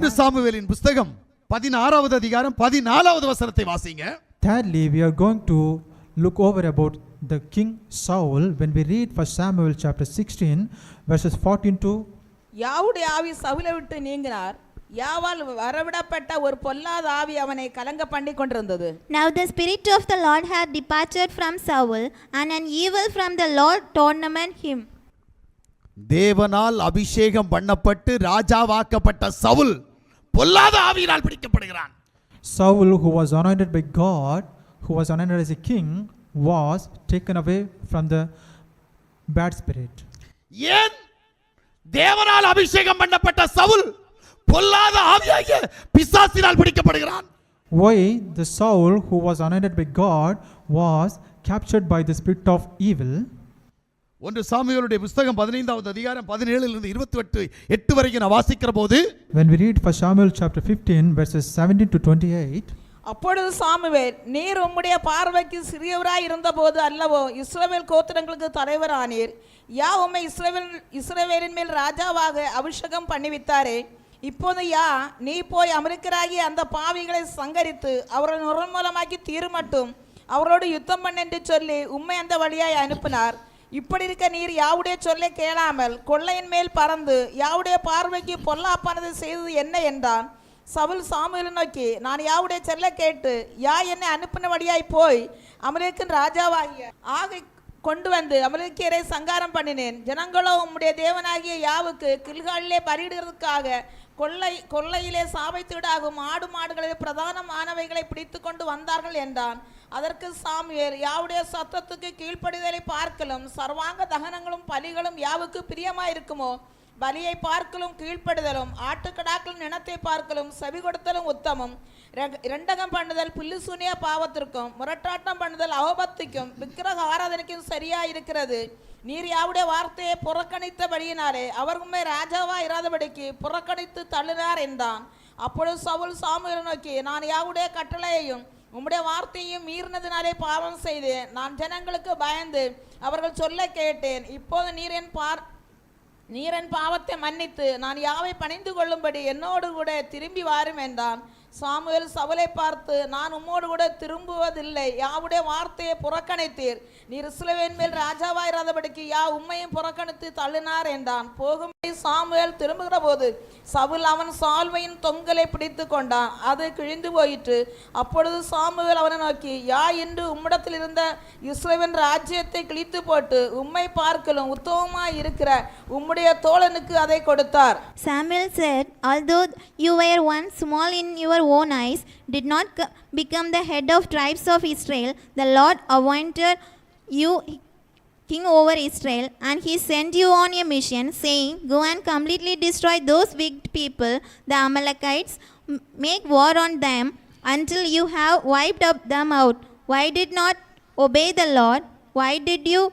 ஒன்று சாமுவேலின் புஸ்தகம் பதினாறாவது அதிகாரம் பதினாலாவது வசனத்தை வாசிங்க Thirdly, we are going to look over about the king Saul when we read 1 Samuel chapter 16, verses 14 to யாவுடைய ஆவி சவுலை விட்டு நீங்கினார் யாவால் வரவிடப்பட்ட ஒரு பொல்லாத ஆவி அவனை கலங்க பண்ணி கொண்டிருந்தது Now the Spirit of the Lord had departed from Saul, and an evil from the Lord tormented him. தேவனால் அபிஷேகம் பண்ணப்பட்டு ராஜாவாக்கப்பட்ட சவுல் பொல்லாத ஆவியினால் பிடிக்கப்படுகிறான் Saul, who was anointed by God, who was anointed as a king, was taken away from the bad spirit. ஏன் தேவனால் அபிஷேகம் பண்ணப்பட்ட சவுல் பொல்லாத ஆவியாகிய பிசாசினால் பிடிக்கப்படுகிறான் Why the Saul, who was anointed by God, was captured by the spirit of evil? ஒன்று சாமுவேலுடைய புஸ்தகம் பதினைந்தாவது அதிகாரம் பதினேழுல இருந்து இருபத்தி எட்டு எட்டு வரைக்கும் நான் வாசிக்கிற போது When we read 1 Samuel chapter 15, verses 17 to 28, அப்பொழுது சாமுவேல் நீர் உம்முடைய பார்வைக்கு சிறியவராய் இருந்தபோது அல்லவோ இஸ்ரவேல் கோத்திரங்களுக்கு தலைவரானீர். யா உம்மை இஸ்ரவேல் இஸ்ரவேலின் மேல் ராஜாவாக அபிஷேகம் பண்ணிவித்தாரே இப்போது யா நீ போய் அமெரிக்கராகி அந்த பாவிகளை சங்கரித்து அவர்களை நிர்மூலமாக்கி தீருமட்டும். அவரோடு யுத்தம் பண்ண என்று சொல்லி உம்மை அந்த வழியாய் அனுப்பினார். இப்படி இருக்க நீர் யாவுடைய சொல்லை கேளாமல் கொள்ளையின் மேல் பறந்து யாவுடைய பார்வைக்கு பொல்லாப்பானது செய்தது என்ன என்றான்? சவுல் சாமுவேல் நோக்கி நான் யாவுடைய செல்ல கேட்டு யா என்னை அனுப்பினபடியாய் போய் அமலேக்கின் ராஜாவாகிய ஆகை கொண்டு வந்து அமலேக்கியரை சங்காரம் பண்ணினேன். ஜனங்களோ உம்முடைய தேவனாகிய யாவுக்கு கில்காலிலே பலியிடுவதற்காக கொள்ளை கொள்ளையிலே சாபைத்தீடாகும் ஆடு மாடுகளில் பிரதானமானவைகளை பிடித்து கொண்டு வந்தார்கள் என்றான். அதற்கு சாமியர் யாவுடைய சத்தத்துக்கு கீழ்ப்படிதலை பார்க்கலும் சர்வாங்க தகனங்களும் பலிகளும் யாவுக்கு பிரியமாயிருக்குமோ பலியை பார்க்கலும் கீழ்ப்படுதலும் ஆட்டுக்கடாக்களின் நினத்தை பார்க்கலும் செவி கொடுத்தலும் உத்தமம். ரெண்டகம் இரண்டகம் பண்ணுதல் பில்லுசூனிய பாவத்திற்கும் முரட்டாட்டம் பண்ணுதல் அவபத்திக்கும் விக்கிரக ஆராதனைக்கும் சரியா இருக்கிறது நீர் யாவுடைய வார்த்தையை புறக்கணித்தபடியினாலே அவர் உண்மை ராஜாவா இராதபடிக்கு புறக்கணித்து தள்ளினார் என்றான். அப்பொழுது சவுல் சாமுவேல் நோக்கி நான் யாவுடைய கட்டளையையும் உம்முடைய வார்த்தையும் மீறினதினாலே பாவம் செய்தேன். நான் ஜனங்களுக்கு பயந்து அவர்கள் சொல்ல கேட்டேன். இப்போது நீர் என் பார் நீரன் பாவத்தை மன்னித்து நான் யாவை பணிந்து கொள்ளும்படி என்னோடு கூட திரும்பி வாரும் என்றான். சாமுவேல் சவுலை பார்த்து நான் உம்மோடு கூட திரும்புவதில்லை. யாவுடைய வார்த்தையை புறக்கணித்தீர். நீர் இஸ்லவேன் மேல் ராஜாவாயிராதபடிக்கு யா உம்மையும் புறக்கணித்து தள்ளினார் என்றான். போகும் சாமுவேல் திரும்புகிற போது சவுல் அவன் சால்வையின் தொங்கலை பிடித்து கொண்டான். அது கிழிந்து போயிற்று. அப்பொழுது சாமுவேல் அவனை நோக்கி யா என்று உம்மிடத்தில் இருந்த இஸ்ரவேல் ராஜ்யத்தை கிழித்து போட்டு உம்மை பார்க்கலும் உத்தமமாய் இருக்கிற உம்முடைய தோழனுக்கு அதை கொடுத்தார். Samuel said, Although you were once small in your own eyes, did not co- become the head of tribes of Israel, the Lord appointed you king over Israel, and he sent you on a mission, saying, Go and completely destroy those wicked people, the Amalekites, make war on them until you have wiped up them out. Why did not obey the Lord? Why did you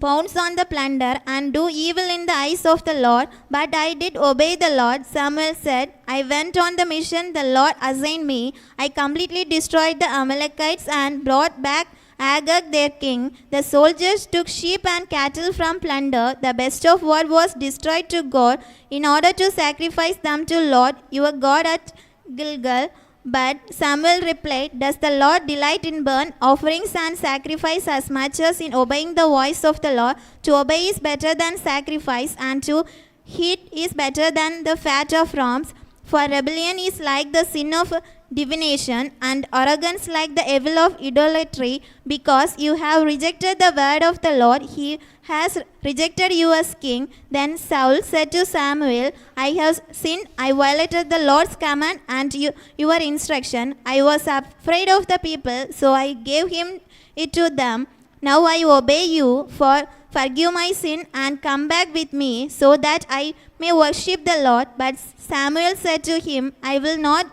pounce on the plunder and do evil in the eyes of the Lord. But I did obey the Lord. Samuel said, I went on the mission the Lord assigned me. I completely destroyed the Amalekites and brought back Agag their king. The soldiers took sheep and cattle from plunder. The best of what was destroyed to God, in order to sacrifice them to Lord your God at Gilgal. But Samuel replied, Does the Lord delight in burnt offerings and sacrifice as much as in obeying the voice of the Lord? To obey is better than sacrifice, and to heed is better than the fat of rams. For rebellion is like the sin of divination, and arrogance like the evil of idolatry. Because you have rejected the word of the Lord, he has rejected you as king. Then Saul said to Samuel, I have sinned, I violated the Lord's command and you, your instruction. I was afraid of the people, so I gave him it to them. Now I obey you, for forgive my sin and come back with me, so that I may worship the Lord. But Samuel said to him, I will not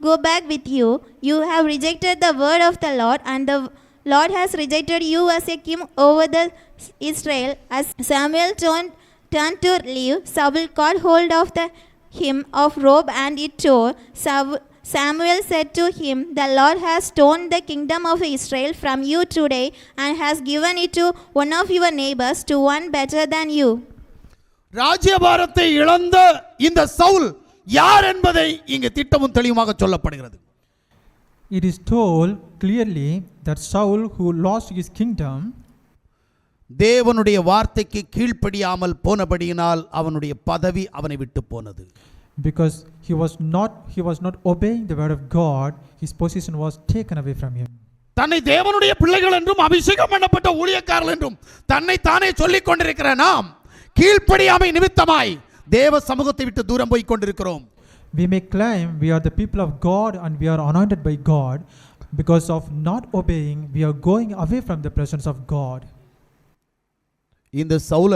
go back with you. You have rejected the word of the Lord, and the Lord has rejected you as a king over the Israel. As Samuel turned, turned to leave, Saul caught hold of the hem of robe and it tore. Saul, Samuel said to him, The Lord has torn the kingdom of Israel from you today and has given it to one of your neighbors, to one better than you. ராஜ்யபாரத்தை இழந்த இந்த சவுல் யார் என்பதை இங்கு திட்டமும் தெளிவுமாக சொல்லப்படுகிறது It is told clearly that Saul, who lost his kingdom, தேவனுடைய வார்த்தைக்கு கீழ்ப்படியாமல் போனபடியினால் அவனுடைய பதவி அவனை விட்டு போனது because he was not he was not obeying the word of God, his position was taken away from him. தன்னை தேவனுடைய பிள்ளைகள் என்றும் அபிஷேகம் பண்ணப்பட்ட ஊழியக்காரர்கள் என்றும் தன்னை தானே சொல்லிக் கொண்டிருக்கிற நாம் கீழ்ப்படியாமை நிமித்தமாய் தேவ சமூகத்தை விட்டு தூரம் போய் கொண்டிருக்கிறோம் We may claim we are the people of God and we are anointed by God. Because of not obeying, we are going away from the presence of God. இந்த சவுல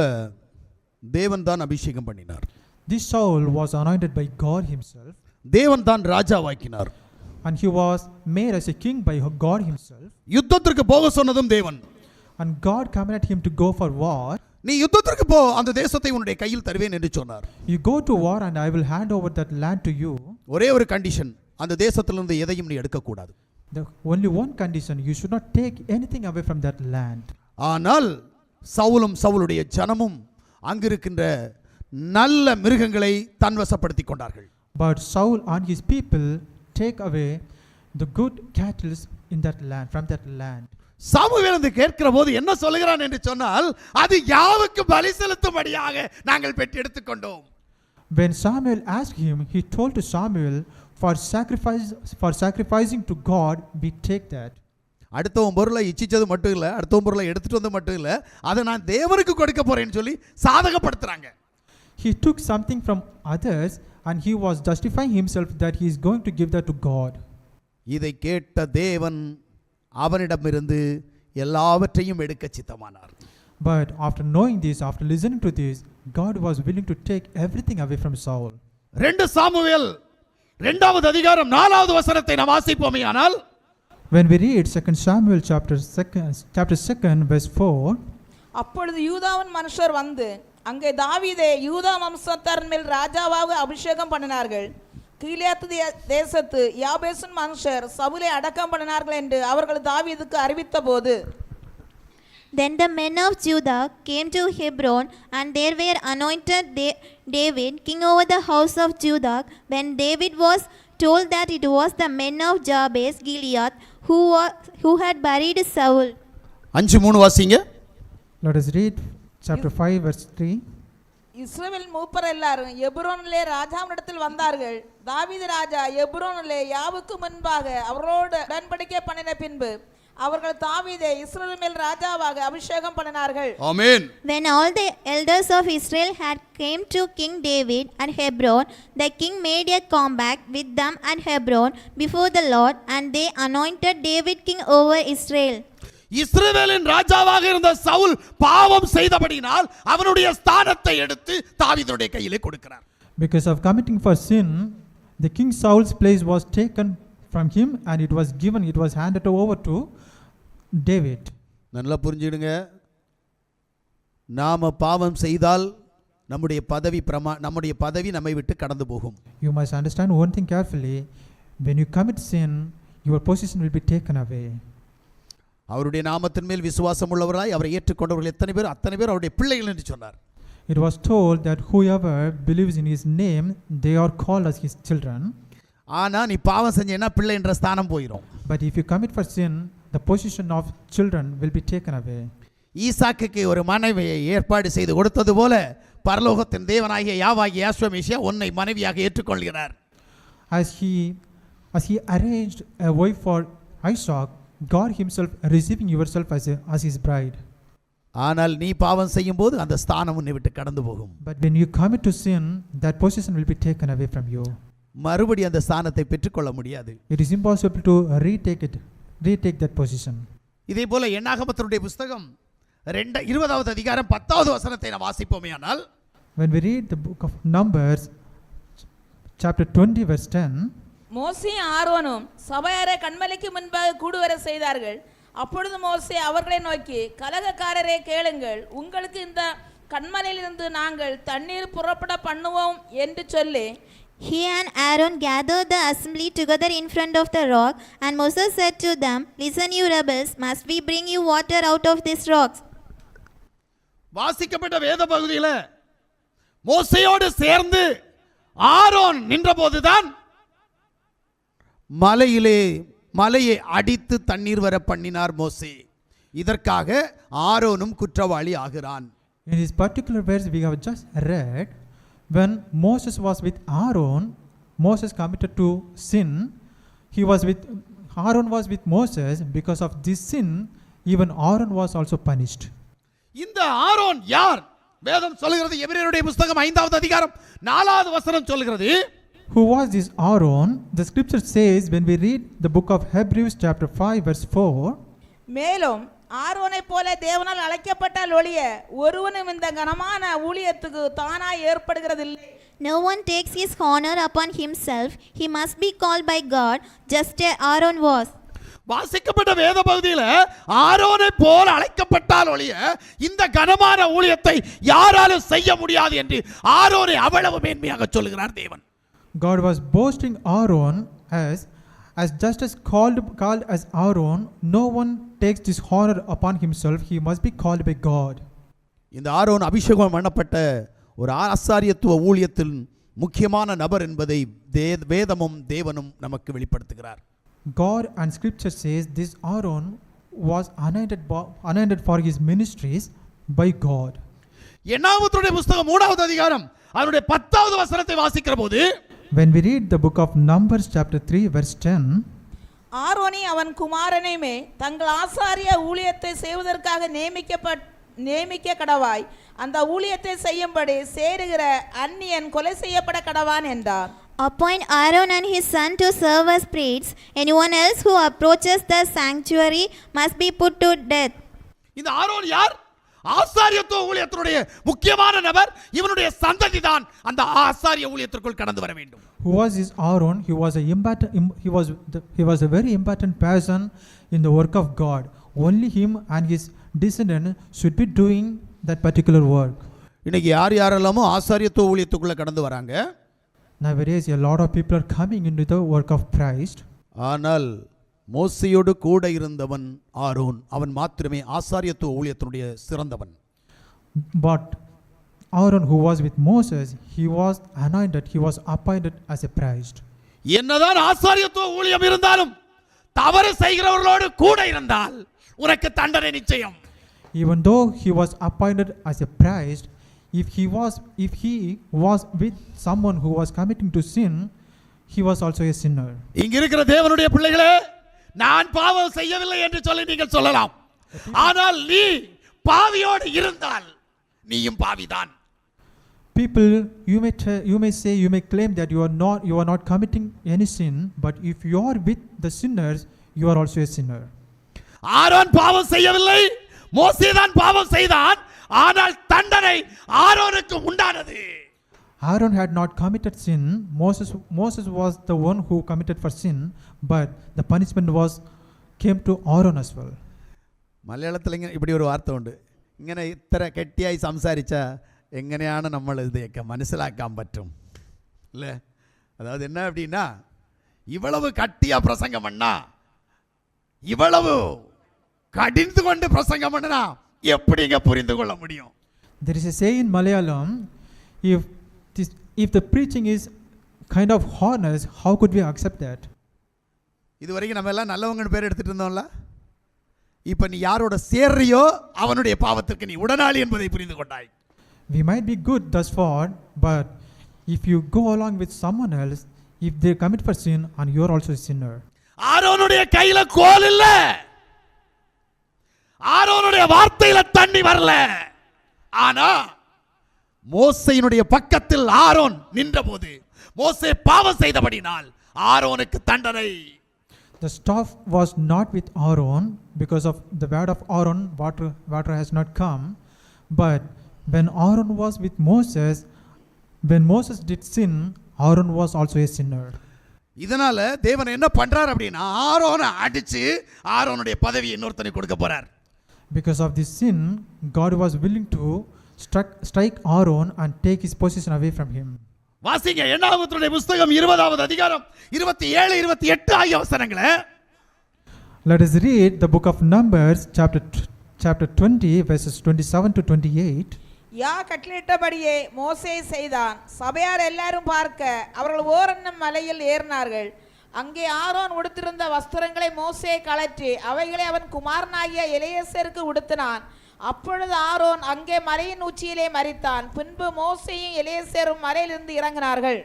தேவன் தான் அபிஷேகம் பண்ணினார் This Saul was anointed by God Himself, தேவன் தான் ராஜாவாக்கினார் and he was made as a king by God Himself. யுத்தத்திற்கு போக சொன்னதும் தேவன் And God commanded him to go for war. நீ யுத்தத்திற்கு போ அந்த தேசத்தை உன்னுடைய கையில் தருவேன் என்று சொன்னார் You go to war, and I will hand over that land to you. ஒரே ஒரு கண்டிஷன் அந்த தேசத்திலிருந்து எதையும் நீ எடுக்கக்கூடாது The only one condition you should not take anything away from that land. ஆனால் சவுலும் சவுலுடைய ஜனமும் அங்கிருக்கின்ற நல்ல மிருகங்களை தன்வசப்படுத்திக் கொண்டார்கள் But Saul and his people take away the good cattle in that land, from that land. Samuel என்று கேட்கிற போது என்ன சொல்லுகிறான் என்று சொன்னால் அது யாவுக்கு பலி செலுத்தும்படியாக நாங்கள் பெற்று எடுத்துக்கொண்டோம் When Samuel asked him, he told to Samuel, for sacrifice for sacrificing to God, we take that. அடுத்தவன் பொருளை இச்சிச்சது மட்டும் இல்லை அடுத்தவன் பொருளை எடுத்துட்டு வந்து மட்டும் இல்லை அதை நான் தேவனுக்கு கொடுக்க போறேன்னு சொல்லி சாதகப்படுத்துறாங்க He took something from others and he was justifying himself that he is going to give that to God. இதை கேட்ட தேவன் அவனிடமிருந்து எல்லாவற்றையும் எடுக்க சித்தமானார் But after knowing this, after listening to this, God was willing to take everything away from Saul. ரெண்டு Samuel இரண்டாவது அதிகாரம் நாலாவது வசனத்தை நாம் வாசிப்போமே ஆனால் When we read 2 Samuel chapter 2, chapter 2 verse 4, அப்பொழுது யூதாவின் மனுஷர் வந்து அங்கே தாவீதை யூதா வம்சத்தாரின் மேல் ராஜாவாக அபிஷேகம் பண்ணினார்கள் கீலேத்து தே- தேசத்து யாபேசின் மனுஷர் சவுலை அடக்கம் பண்ணினார்கள் என்று அவர்கள் தாவீதுக்கு அறிவித்த போது Then the men of Judah came to Hebron, and there were anointed Da- David king over the house of Judah. When David was told that it was the men of Jabez Gilead who, wa- who had buried Saul. அஞ்சு மூணு வாசிங்க let us read chapter 5 verse 3. இஸ்ரவேல் மூப்பர் எல்லாரும் எபுரோனிலே ராஜாவினிடத்தில் வந்தார்கள் தாவீது ராஜா எபுரோனிலே யாவுக்கு முன்பாக அவரோடு உடன்படிக்கை பண்ணின பின்பு அவர்கள் தாவீதை இஸ்ரவேல் மேல் ராஜாவாக அபிஷேகம் பண்ணினார்கள் ஆமென் When all the elders of Israel had came to King David at Hebron, the king made a compact with them at Hebron before the Lord, and they anointed David king over Israel. இஸ்ரவேலின் ராஜாவாக இருந்த சவுல் பாவம் செய்தபடினால் அவனுடைய ஸ்தானத்தை எடுத்து தாவீதுடைய கையிலே கொடுக்கிறார் Because of committing for sin, the king Saul's place was taken from him and it was given, it was handed over to David. நல்லா புரிஞ்சுடுங்க நாம பாவம் செய்தால் நம்முடைய பதவி பிரமா நம்முடைய பதவி நம்மை விட்டு கடந்து போகும் You must understand one thing carefully. When you commit sin, your position will be taken away. அவருடைய நாமத்தின் மேல் விசுவாசம் உள்ளவராய் அவரை ஏற்றுக்கொண்டவர்கள் எத்தனை பேர் அத்தனை பேர் அவருடைய பிள்ளைகள் என்று சொன்னார் It was told that whoever believes in his name, they are called as his children. ஆனா நீ பாவம் செஞ்சேன்னா பிள்ளை என்ற ஸ்தானம் போயிடும் But if you commit for sin, the position of children will be taken away. ஈசாக்குக்கு ஒரு மனைவியை ஏற்பாடு செய்து கொடுத்தது போல பரலோகத்தின் தேவனாகிய யாவாகிய யாஸ்வமேஷியா உன்னை மனைவியாக ஏற்றுக்கொள்கிறார் As he, as he arranged a wife for Isaac, God Himself receiving yourself as, a, as His bride. ஆனால் நீ பாவம் செய்யும் போது அந்த ஸ்தானம் உன்னை விட்டு கடந்து போகும் But when you commit to sin, that position will be taken away from you. மறுபடி அந்த ஸ்தானத்தை பெற்றுக்கொள்ள முடியாது It is impossible to retake it, retake that position. இதே போல எண்ணாகமத்தினுடைய புஸ்தகம் ரெண்ட இருபதாவது அதிகாரம் பத்தாவது வசனத்தை நாம் வாசிப்போமே ஆனால் When we read the book of Numbers, ch- chapter 20, verse 10, மோசே ஆரோனும் சபையாரை கண்மலைக்கு முன்பாக கூடுவர செய்தார்கள். அப்பொழுது மோசே அவர்களை நோக்கி கலகக்காரரே கேளுங்கள். உங்களுக்கு இந்த கண்மலையிலிருந்து நாங்கள் தண்ணீர் புறப்பட பண்ணுவோம் என்று சொல்லி He and Aaron gathered the assembly together in front of the rock, and Moses said to them, Listen, you rebels, must we bring you water out of these rocks? வாசிக்கப்பட்ட வேத பகுதியில் மோசையோடு சேர்ந்து ஆரோன் நின்றபோதுதான் மலையிலே மலையை அடித்து தண்ணீர் வர பண்ணினார் மோசே இதற்காக ஆரோனும் குற்றவாளி ஆகிறான் In this particular verse we have just read, when Moses was with Aaron, Moses committed to sin. He was with Aaron was with Moses because of this sin. Even Aaron was also punished. இந்த Aaron யார் வேதம் சொல்லுகிறது எபிரேயருடைய புஸ்தகம் ஐந்தாவது அதிகாரம் நாலாவது வசனம் சொல்லுகிறது Who was this Aaron? The scripture says when we read the book of Hebrews chapter 5 verse 4, மேலும் ஆரோனைப் போல தேவனால் அழைக்கப்பட்டால் ஒழிய ஒருவனும் இந்த கனமான ஊழியத்துக்கு தானாய் ஏற்படுகிறதில்லை No one takes his honor upon himself. He must be called by God, just as Aaron was. வாசிக்கப்பட்ட வேத பகுதியில ஆரோனை போல அழைக்கப்பட்டால் ஒழிய இந்த கனமான ஊழியத்தை யாராலும் செய்ய முடியாது என்று ஆரோனை அவ்வளவு மேன்மையாக சொல்லுகிறார் தேவன் God was boasting Aaron as as just as called called as Aaron, no one takes this honor upon himself. He must be called by God. இந்த ஆரோன் அபிஷேகம் பண்ணப்பட்ட ஒரு ஆசாரியத்துவ ஊழியத்தின் முக்கியமான நபர் என்பதை வேதமும் தேவனும் நமக்கு வெளிப்படுத்துகிறார் God and Scripture says this Aaron was anointed, anointed for his ministries by God. எண்ணாமத்துடைய புஸ்தகம் மூணாவது அதிகாரம் அதனுடைய பத்தாவது வசனத்தை வாசிக்கிற போது When we read the book of Numbers, chapter 3, verse 10, ஆரோனி அவன் குமாரனையுமே தங்கள் ஆசாரிய ஊழியத்தை செய்வதற்காக நியமிக்கப்பட் நியமிக்க கடவாய் அந்த ஊழியத்தை செய்யும்படி சேருகிற அந்நியன் கொலை செய்யப்பட கடவான் என்றார் Appoint Aaron and his son to serve as priests. Anyone else who approaches the sanctuary must be put to death. இந்த ஆரோன் யார் ஆசாரியத்துவ ஊழியத்தினுடைய முக்கியமான நபர் இவனுடைய சந்ததி தான் அந்த ஆசாரிய ஊழியத்திற்குள் கடந்து வர வேண்டும் who was this Aaron? He was a important, im- he was the, he was a very important person in the work of God. Only him and his descendant should be doing that particular work. இன்னைக்கு யார் யாரெல்லாமோ ஆசாரியத்துவ ஊழியத்துக்குள்ள கடந்து வராங்க Nowadays, a lot of people are coming into the work of Christ. ஆனால் மோசையோடு கூட இருந்தவன் Aaron அவன் மாத்திரமே ஆசாரியத்துவ ஊழியத்தினுடைய சிறந்தவன் But Aaron, who was with Moses, he was anointed, he was appointed as a priest. என்னதான் ஆசாரியத்துவ ஊழியம் இருந்தாலும் தவறு செய்கிறவர்களோடு கூட இருந்தால் உனக்கு தண்டனை நிச்சயம் Even though he was appointed as a priest, if he was if he was with someone who was committing to sin, he was also a sinner. இங்க இருக்கிற தேவனுடைய பிள்ளைகளே நான் பாவம் செய்யவில்லை என்று சொல்லி நீங்கள் சொல்லலாம் ஆனால் நீ பாவியோடு இருந்தால் நீயும் பாவிதான் People, you may t- you may say you may claim that you are not you are not committing any sin, but if you are with the sinners, you are also a sinner. Aaron பாவம் செய்யவில்லை மோசேதான் பாவம் செய்தான் ஆனால் தண்டனை ஆரோனுக்கு உண்டானது Aaron had not committed sin. Moses Moses was the one who committed for sin, but the punishment was came to Aaron as well. മലയാളത്തിൽ ഇങ്ങനെ இப்படி ഒരു വാർത്ത ഉണ്ട് ഇങ്ങനെ ഇത്ര കെട്ടിയായി സംസാരിച്ച എങ്ങനെയാണ് നമ്മൾ ഇതൊക്കെ മനസ്സിലാക്കാൻ പറ്റും അല്ലേ அதாவது என்ன அப்படின்னா இவ்வளவு கட்டியா பிரசங்கம் பண்ணா இவ்வளவு கடிந்து கொண்டு பிரசங்கம் பண்ணனா எப்படிங்க புரிந்து கொள்ள முடியும் There is a say in Malayalam, if this, if the preaching is kind of honest, how could we accept that? இது வரைக்கும் நம்ம எல்லாம் நல்லவங்கன்னு பேர் எடுத்துட்டு இருந்தோம்ல? இப்போ நீ யாரோட சேர்றியோ அவனுடைய பாவத்திற்கு நீ உடனாளி என்பதை புரிந்து கொண்டாய். We might be good thus far, but if you go along with someone else, if they commit for sin and you are also a sinner, ஆரோனுடைய கையில கோல் இல்ல. ஆரோனுடைய வார்த்தையில தண்ணி வரல. ஆனா மோசையினுடைய பக்கத்தில் ஆரோன் நின்றபோது மோசே பாவம் செய்தபடினால் ஆரோனுக்கு தண்டனை. The staff was not with Aaron because of the word of Aaron, water, water has not come. But when Aaron was with Moses, when Moses did sin, Aaron was also a sinner. இதனால தேவன் என்ன பண்றார் அப்படின்னா ஆரோனை அடிச்சு ஆரோனுடைய பதவியை இன்னொருத்தனுக்கு கொடுக்க போறார் Because of this sin, God was willing to struck, strike Aaron and take his position away from him. வாசிங்க எண்ணாமத்துடைய புஸ்தகம் இருபதாவது அதிகாரம் இருபத்தி ஏழு இருபத்தி எட்டு ஆகிய வசனங்களை. Let us read the book of Numbers, chapter, chapter 20, verses 27 to 28. யா கட்டளிட்டபடியே மோசே செய்தான். சபையார் எல்லாரும் பார்க்க அவர்கள் ஓரன்னம் மலையில் ஏறினார்கள். அங்கே ஆரோன் உடுத்திருந்த வஸ்திரங்களை மோசே கழற்றி அவைகளை அவன் குமாரனாகிய எலியேசருக்கு உடுத்தினான். அப்பொழுது ஆரோன் அங்கே மலையின் உச்சியிலே மரித்தான் பின்பு மோசேயும் எலியேசரும் மலையிலிருந்து இறங்கினார்கள்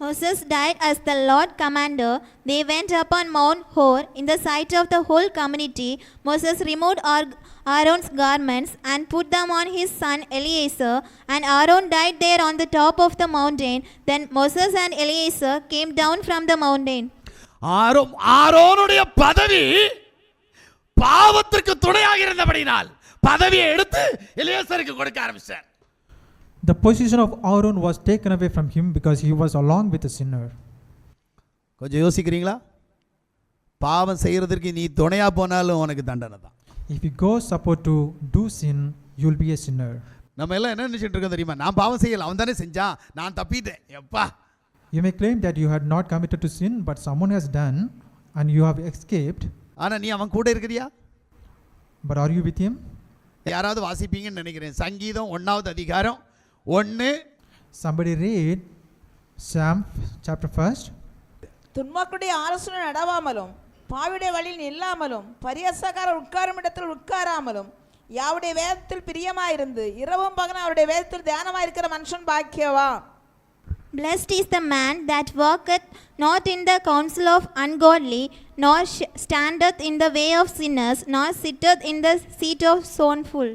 Moses died as the Lord commanded. They went upon Mount Hor in the sight of the whole community. Moses removed Ar- Aaron's garments and put them on his son Eleazar, and Aaron died there on the top of the mountain. Then Moses and Eleazar came down from the mountain. ஆரோ ஆரோனுடைய பதவி பாவத்திற்கு துணையாக இருந்தபடினால் பதவியை எடுத்து எலியேசருக்கு கொடுக்க ஆரம்பிச்சார் The position of Aaron was taken away from him because he was along with the sinner. கொஞ்சம் யோசிக்கிறீங்களா பாவம் செய்யறதற்கு நீ துணையா போனாலும் உனக்கு தண்டனை தான் If you go support to do sin, you'll be a sinner. நம்ம எல்லாம் என்ன நினைச்சிட்டு இருக்கோம் தெரியுமா நான் பாவம் செய்யல அவன் தானே செஞ்சான் நான் தப்பிட்டேன் எப்பா You may claim that you had not committed to sin, but someone has done and you have escaped. ஆனா நீ அவன் கூட இருக்கிறியா But are you with him? யாராவது வாசிப்பீங்கன்னு நினைக்கிறேன். சங்கீதம் ஒன்னாவது அதிகாரம் ஒன்று Somebody read Psalm chapter 1st. துன்மாக்குடைய ஆலோசனை நடவாமலும் பாவிடைய வழியில் நில்லாமலும் பரியசக்காரர் உட்காரும் இடத்தில் உட்காராமலும் யாவுடைய வேதத்தில் பிரியமாயிருந்து இரவும் பகலும் அவருடைய வேதத்தில் தியானமாயிருக்கிற மனுஷன் பாக்கியவா? Blessed is the man that walketh not in the counsel of ungodly, nor sh- standeth in the way of sinners, nor sitteth in the seat of scornful.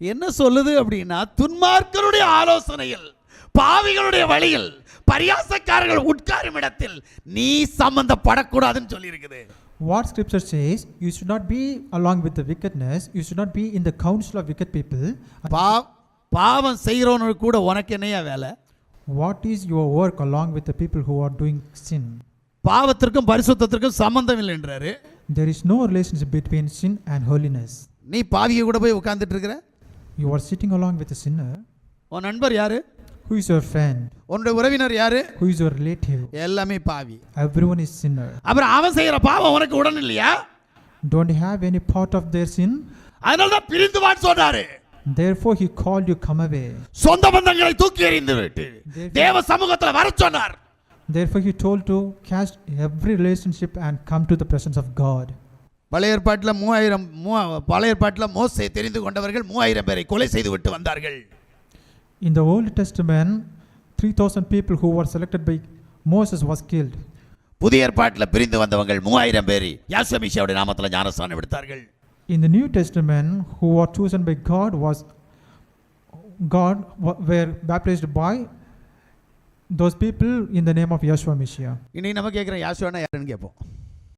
என்ன சொல்லுது அப்படின்னா துன்மார்க்கருடைய ஆலோசனையில் பாவிகளுடைய வழியில் பரியாசக்காரர்கள் உட்காரும் இடத்தில் நீ சம்பந்தப்படக்கூடாதுன்னு சொல்லி இருக்குது What scripture says, you should not be along with the wickedness, you should not be in the counsel of wicked people. பா பாவம் செய்கிறவனு கூட உனக்கு என்னையா வேலை What is your work along with the people who are doing sin? பாவத்திற்கும் பரிசுத்தத்திற்கும் சம்பந்தம் இல்லைன்றாரு There is no relationship between sin and holiness. நீ பாவியை கூட போய் உட்கார்ந்துட்டு இருக்கிற You are sitting along with a sinner. உன் நண்பர் யாரு Who is your friend? உன்னுடைய உறவினர் யாரு Who is your relative? எல்லாமே பாவி Everyone is sinner. அப்புறம் அவன் செய்யற பாவம் உனக்கு உடன் இல்லையா Don't you have any part of their sin? அதனால தான் பிரிந்து வான்னு சொன்னாரு Therefore he called you, come away. சொந்த பந்தங்களை தூக்கி எறிந்து விட்டு தேவ சமூகத்துல வர சொன்னார் Therefore he told to cast every relationship and come to the presence of God. பழைய ஏற்பாட்டில் மூவாயிரம் மூ பழைய ஏற்பாட்டில் மோசே தெரிந்து கொண்டவர்கள் மூவாயிரம் பேரை கொலை செய்து விட்டு வந்தார்கள் In the Old Testament, 3,000 people who were selected by Moses was killed. புதிய ஏற்பாட்டில் பிரிந்து வந்தவங்கள் மூவாயிரம் பேர் யாசமிஷாவுடைய நாமத்தில் ஞானஸ்தானம் எடுத்தார்கள் In the New Testament, who were chosen by God was God wa- were baptized by those people in the name of Yeshua Messiah. இனி நம்ம கேட்குறோம் யாசுவானா யாருன்னு கேட்போம்